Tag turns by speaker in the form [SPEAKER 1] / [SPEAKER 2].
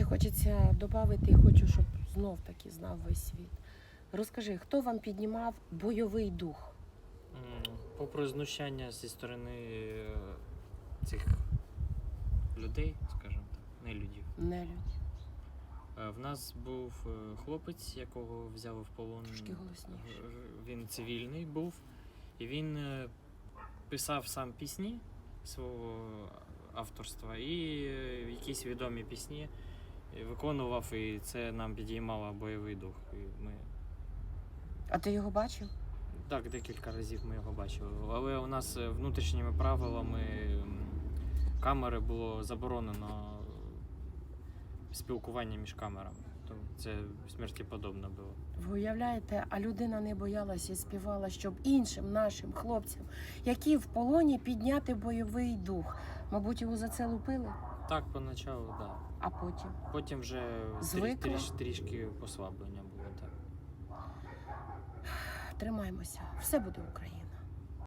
[SPEAKER 1] Ще хочеться додати, і хочу, щоб знов таки знав весь світ. Розкажи, хто вам піднімав бойовий дух?
[SPEAKER 2] Попри знущання зі сторони е, цих людей, скажімо так, не людів.
[SPEAKER 1] Нелюдь.
[SPEAKER 2] Е, В нас був е, хлопець, якого взяли в полон.
[SPEAKER 1] Трошки голосніше.
[SPEAKER 2] Він цивільний був, і він писав сам пісні свого авторства і якісь відомі пісні е, виконував, і це нам підіймало бойовий дух. І ми
[SPEAKER 1] А ти його бачив?
[SPEAKER 2] Так, декілька разів ми його бачили. Але у нас е, внутрішніми правилами м, камери було заборонено е, спілкування між камерами. Тому це смерті подобно було.
[SPEAKER 1] Ви уявляєте, а людина не боялася і співала, щоб іншим нашим хлопцям, які в полоні, підняти бойовий дух. Мабуть, його за це лупили,
[SPEAKER 2] Так, поначалу, так. Да.
[SPEAKER 1] а потім.
[SPEAKER 2] Потім вже трі-
[SPEAKER 1] Звикли?
[SPEAKER 2] тріш, трішки послаблення було так.
[SPEAKER 1] Тримаймося, все буде Україна.